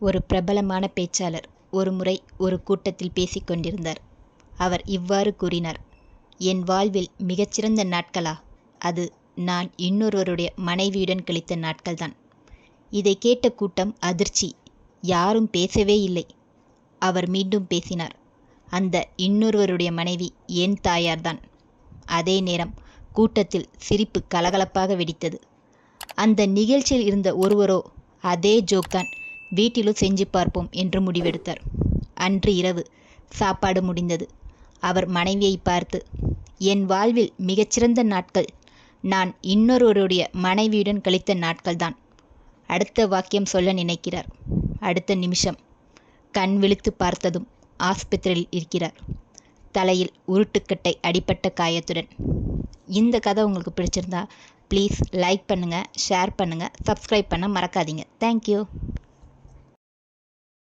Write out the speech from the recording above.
ஒரு பிரபலமான பேச்சாளர். ஒருமுறை ஒரு கூட்டத்தில் பேசிக் கொண்டிருந்தார். அவர் இவ்வாறு கூறினார். என் வாழ்வில் மிகச்சிறந்த நாட்களா? அது நான் இன்னொருவருடைய மனைவியுடன் கழித்த நாட்கள்தான். இதை கேட்ட கூட்டம் அதிர்ச்சி. யாரும் பேசவே இல்லை அவர் மீண்டும் பேசினார். அந்த இன்னொருவருடைய மனைவி என் தாயார்தான். அதே நேரம் கூட்டத்தில் சிரிப்பு கலகலப்பாக வெடித்தது. அந்த நிகழ்ச்சியில் இருந்த ஒருவரோ அதே ஜோக்தான் வீட்டிலும் செஞ்சு பார்ப்போம் என்று முடிவெடுத்தார். அன்று இரவு சாப்பாடு முடிந்தது. அவர் மனைவியை பார்த்து என் வாழ்வில் மிகச்சிறந்த நாட்கள். நான் இன்னொருவருடைய மனைவியுடன் கழித்த நாட்கள்தான். அடுத்த வாக்கியம் சொல்ல நினைக்கிறார். அடுத்த நிமிஷம் கண் விழித்து பார்த்ததும் ஆஸ்பத்திரியில் இருக்கிறார். தலையில் உருட்டுக்கட்டை அடிப்பட்ட காயத்துடன். இந்த கதை உங்களுக்கு பிடிச்சிருந்தா ப்ளீஸ் லைக் பண்ணுங்கள் ஷேர் பண்ணுங்கள் சப்ஸ்கிரைப் பண்ண மறக்காதீங்க. Thank you